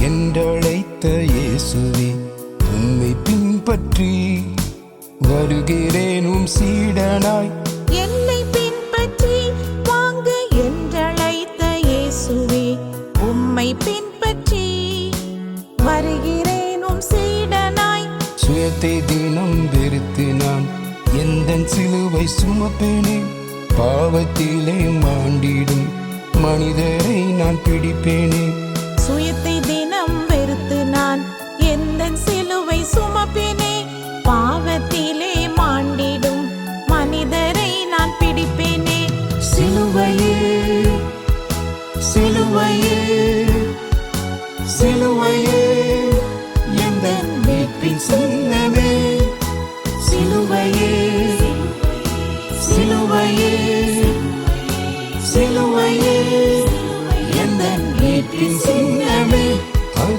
என்றழைத்த இயேசுவே உம்மை பின்பற்றி வருகிறேன் உம் சீடனாய். என்னை பின்பற்றி வாங்க என்றழைத்த இயேசுவே உம்மை பின்பற்றி வருகிறேனும் சீடனாய். சுயத்தை தினம் வெறுத்து நான் எந்த சிலுவை சுமப்பேனே பாவத்திலே மாண்டிடும் மனிதரை நான் பிடிப்பேனே. சுயத்தை தினம் வெறுத்து நான் எந்த சிலுவை சுமப்பினே. பாவத்திலே மாண்டிடும் மனிதரை நான் பிடிப்பேனே. சிலுவையே சிலுவையே சிலுவையே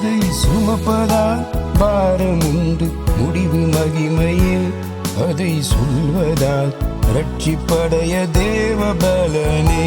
பாதை சுமப்பதால் பாரம் உண்டு முடிவு மகிமையே அதை சொல்வதால் ரட்சிப்படைய தேவ பலனே.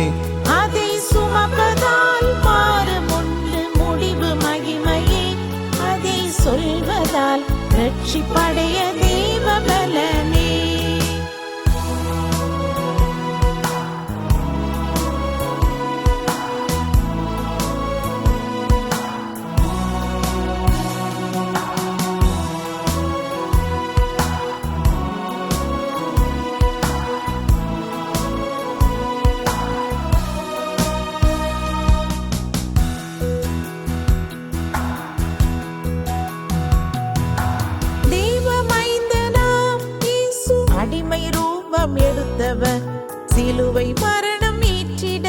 எடுத்தவர் சிலுவை மரணம் ஈற்றிட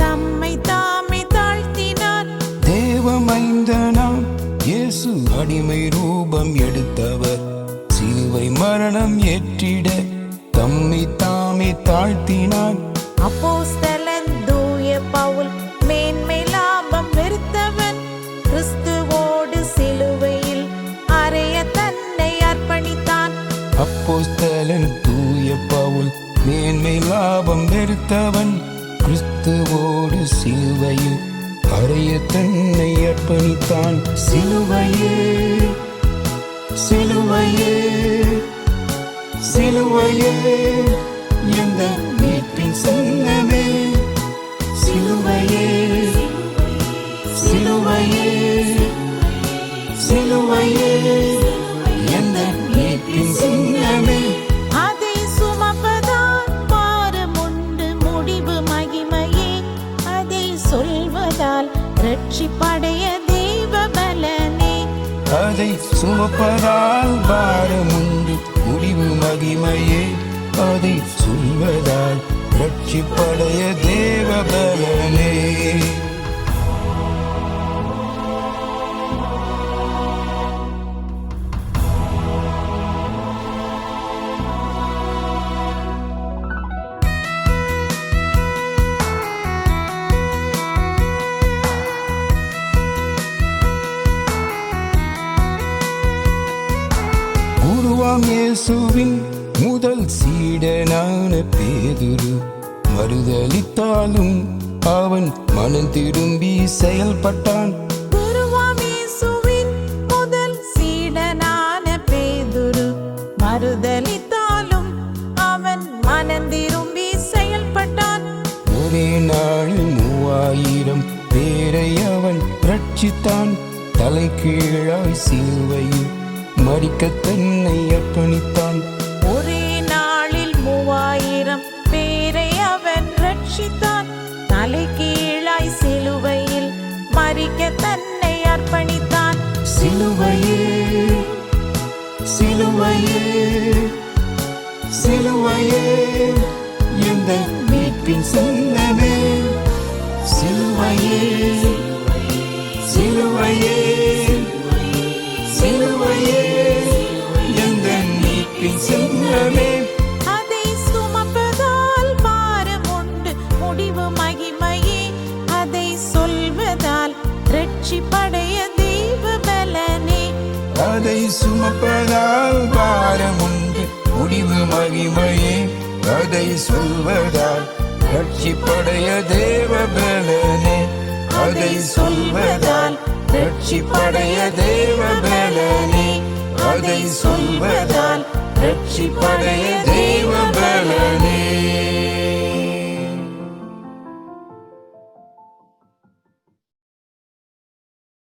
தம்மை தாமே தாழ்த்தினார். தேவமைந்தனாம் இயேசு அடிமை ரூபம் எடுத்தவர். சிலுவை மரணம் ஏற்றிட தம்மை தாமே தாழ்த்தினான் அப்போஸ்தலன் லாபம் கிறிஸ்துவோடு சிலுவையில் அறைய தன்னை அர்ப்பணித்தான். சிலுவையே சிலுவையே சிலுவையே எந்த மீட்பின் சின்னமே. சிலுவையே சிலுவையே சிலுவையே சொல்வதால் ரட்சிப்படைய தெய்வ பலனே அதை சுமப்பதால் பாரமுண்டு முடிவு மகிமையே. அதை சொல்வதால் ரட்சிப்படைய தேவ பலனே குருவாம் இயேசுவின் முதல் சீடனான பேதுரு. மறுதலித்தாலும் அவன் மனம் திரும்பி செயல்பட்டான். முதல் சீடனான பேதுரு. மறுதலித்தாலும் அவன் மனந்திரும்பி செயல்பட்டான். ஒரே நாளில் மூவாயிரம் பேரை அவன் ரட்சித்தான். தலை கீழாய் சிலுவையில் மறிக்க தன்னை அர்ப்பணித்தான். ஒரே நாளில் மூவாயிரம் பேரை அவன் ரட்சித்தான். தலை கீழாய் சிலுவையில் மறிக்க தன்னை அர்ப்பணித்தான். சிலுவையே சிலுவையே சிலுவையே எந்த மீட்பின் சின்னமே. சிலுவையே சிலுவையே எந்த மீட்பின் சின்னமே அதை சுமப்பதால் பாரமுண்டு முடிவு மகிமையே. அதை சொல்வதால் ரட்சிப்படைய தெய்வ பலனே. அதை சுமப்பதால் பாரமுண்டு முடிவு மகிமையே. அதை சொல்வதால் ரட்சிப்படைய தேவ பலனே. அதை சொல்வதால் ரட்சிப்படைய தேவ பலனே. அதை சொல்வதால் ரட்சிப்படைய தேவ பலனே